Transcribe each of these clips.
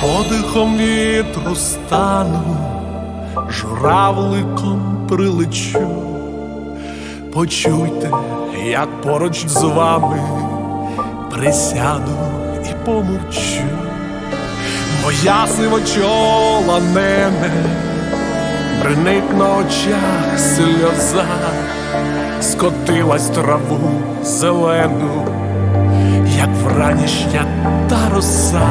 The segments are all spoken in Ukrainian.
подихом вітру стану, журавликом прилечу. Почуйте, як поруч з вами присяду і помовчу. Моя сивочола нене, бринить на очах сльоза, скотилась траву зелену, як вранішня та роса,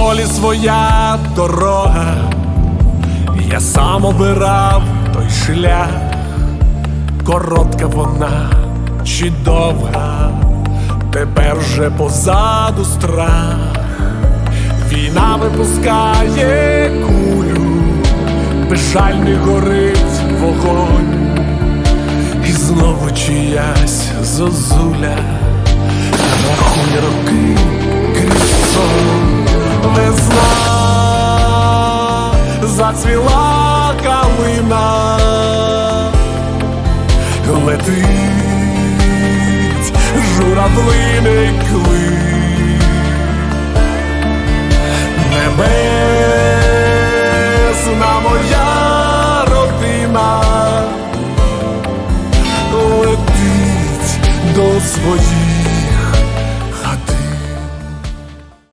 Долі своя дорога, я сам обирав той шлях, коротка вона чи довга, тепер вже позаду страх. Війна випускає кулю, безжальний горить вогонь, і знову чиясь зозуля. Рахує зацвіла калина, летить журавлиний клин. Небесна моя родина летить до своїх